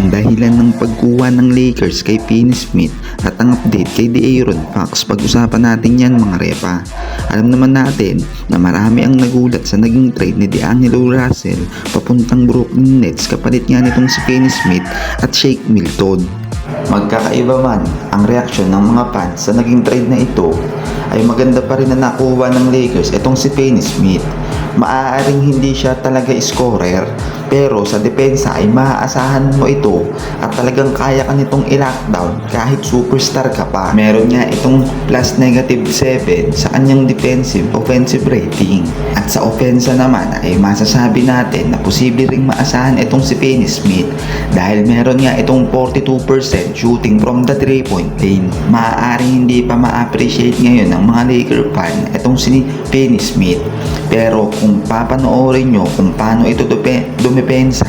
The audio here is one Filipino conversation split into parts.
ang dahilan ng pagkuha ng Lakers kay Finney Smith at ang update kay De'Aaron Fox. Pag-usapan natin yan mga repa. Alam naman natin na marami ang nagulat sa naging trade ni D'Angelo Russell papuntang Brooklyn Nets kapalit nga nitong si Finney Smith at Shake Milton. Magkakaiba man ang reaksyon ng mga fans sa naging trade na ito ay maganda pa rin na nakuha ng Lakers itong si Finney Smith. Maaaring hindi siya talaga scorer pero sa depensa ay maaasahan mo ito at talagang kaya ka nitong i-lockdown kahit superstar ka pa. Meron nga itong plus negative 7 sa kanyang defensive offensive rating. At sa offensa naman ay masasabi natin na posible ring maasahan itong si Finney Smith dahil meron nga itong 42% shooting from the 3-point lane. Maaaring hindi pa ma-appreciate ngayon ng mga Laker fan itong si Finney Smith. Pero kung papanoorin nyo kung paano ito dumepensa,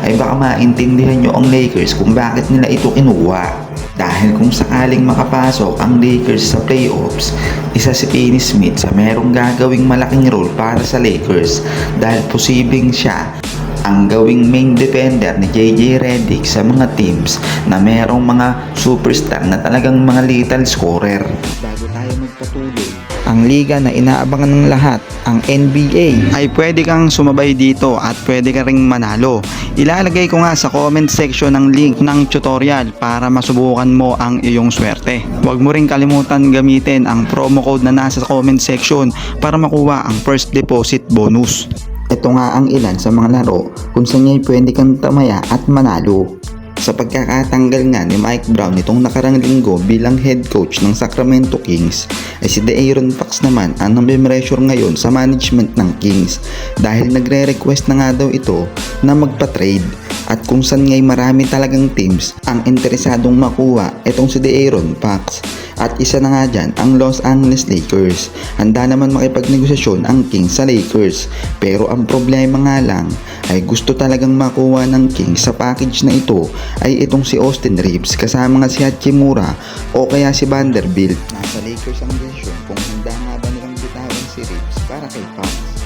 ay baka maintindihan nyo ang Lakers kung bakit nila ito kinuha. Dahil kung sakaling makapasok ang Lakers sa playoffs, isa si Finney Smith sa merong gagawing malaking role para sa Lakers dahil posibleng siya ang gawing main defender ni JJ Redick sa mga teams na merong mga superstar na talagang mga lethal scorer. Bago tayo magpatuloy, ang liga na inaabangan ng lahat, ang NBA, ay pwede kang sumabay dito at pwede ka ring manalo. Ilalagay ko nga sa comment section ng link ng tutorial para masubukan mo ang iyong swerte. Huwag mo ring kalimutan gamitin ang promo code na nasa comment section para makuha ang first deposit bonus. Ito nga ang ilan sa mga laro kung saan pwede kang tamaya at manalo. Sa pagkakatanggal nga ni Mike Brown nitong nakarang linggo bilang head coach ng Sacramento Kings ay si De'Aaron Fox naman ang namimeasure ngayon sa management ng Kings dahil nagre-request na nga daw ito na magpa-trade at kung saan nga'y marami talagang teams ang interesadong makuha itong si De'Aaron Fox at isa na nga dyan ang Los Angeles Lakers. Handa naman makipagnegosasyon ang Kings sa Lakers pero ang problema nga lang ay gusto talagang makuha ng King sa package na ito ay itong si Austin Reeves kasama nga si Hachimura o kaya si Vanderbilt. Nasa Lakers ang desisyon kung handa nga ba nilang bitawan si Reeves para kay Fox.